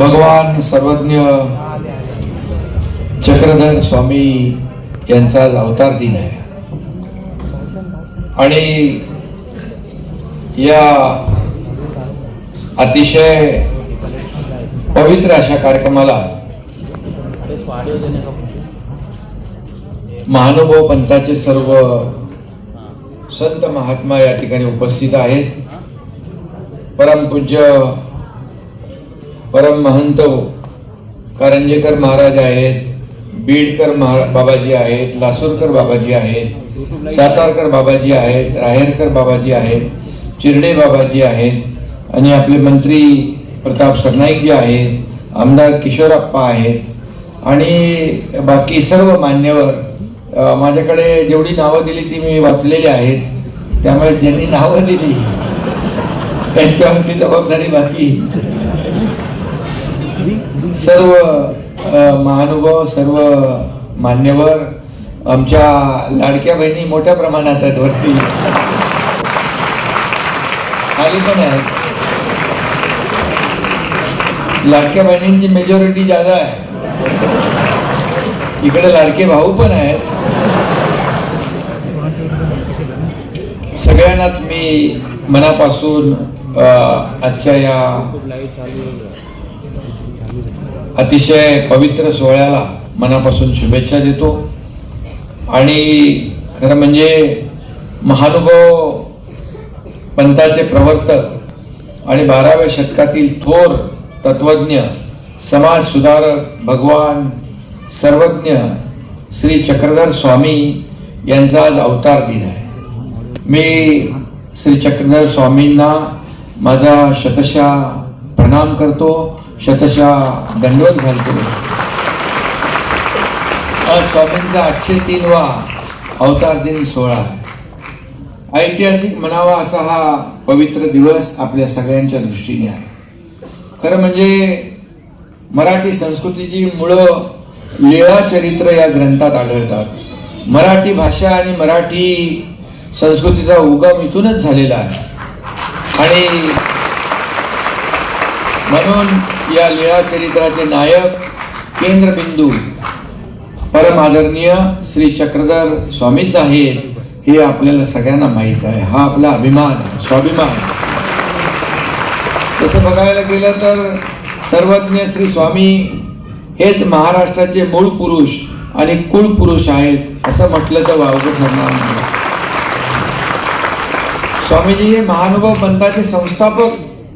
भगवान सर्वज्ञ चक्रधर स्वामी यांचा आज अवतार दिन आहे. आणि या अतिशय पवित्र अशा कार्यक्रमाला महानुभव पंथाचे सर्व संत महात्मा या ठिकाणी उपस्थित आहेत. परमपूज्य परम महंत कारंजेकर महाराज आहेत बीडकर महा बाबाजी आहेत लासूरकर बाबाजी आहेत सातारकर बाबाजी आहेत राहेरकर बाबाजी आहेत चिरडे बाबाजी आहेत आणि आपले मंत्री प्रताप सरनाईकजी आहेत आमदार किशोरप्पा आहेत आणि बाकी सर्व मान्यवर माझ्याकडे जेवढी नावं दिली ती मी वाचलेली आहेत त्यामुळे ज्यांनी नावं दिली त्यांच्यावरती जबाबदारी बाकी. सर्व महानुभव महानुभाव सर्व मान्यवर आमच्या लाडक्या बहिणी मोठ्या प्रमाणात आहेत वरती. खाली पण आहेत. लाडक्या बहिणींची मेजॉरिटी जादा आहे. इकडे लाडके भाऊ पण आहेत. सगळ्यांनाच मी मनापासून आजच्या या अतिशय पवित्र सोहळ्याला मनापासून शुभेच्छा देतो. आणि खरं म्हणजे महानुभव पंथाचे प्रवर्तक आणि बाराव्या शतकातील थोर तत्वज्ञ समाज सुधारक भगवान सर्वज्ञ श्री चक्रधर स्वामी यांचा आज अवतार दिन आहे. मी श्री चक्रधर स्वामींना माझा शतशा प्रणाम करतो. शतशा दंडवत घालतो. आज स्वामींचा आठशे तीनवा अवतार दिन सोहळा आहे. ऐतिहासिक म्हणावा असा हा पवित्र दिवस आपल्या सगळ्यांच्या दृष्टीने आहे. खरं म्हणजे मराठी संस्कृतीची मुळं लीळा चरित्र या ग्रंथात आढळतात. मराठी भाषा आणि मराठी संस्कृतीचा उगम इथूनच झालेला आहे. आणि म्हणून या लीळाचरित्राचे नायक केंद्रबिंदू परम आदरणीय श्री चक्रधर स्वामीच आहेत हे आपल्याला सगळ्यांना माहीत आहे. हा आपला अभिमान स्वाभिमान तसं बघायला गेलं तर सर्वज्ञ श्री स्वामी हेच महाराष्ट्राचे मूळ पुरुष आणि कुळ पुरुष आहेत असं म्हटलं तर वावगं ठरणार नाही. स्वामीजी हे महानुभाव पंथाचे संस्थापक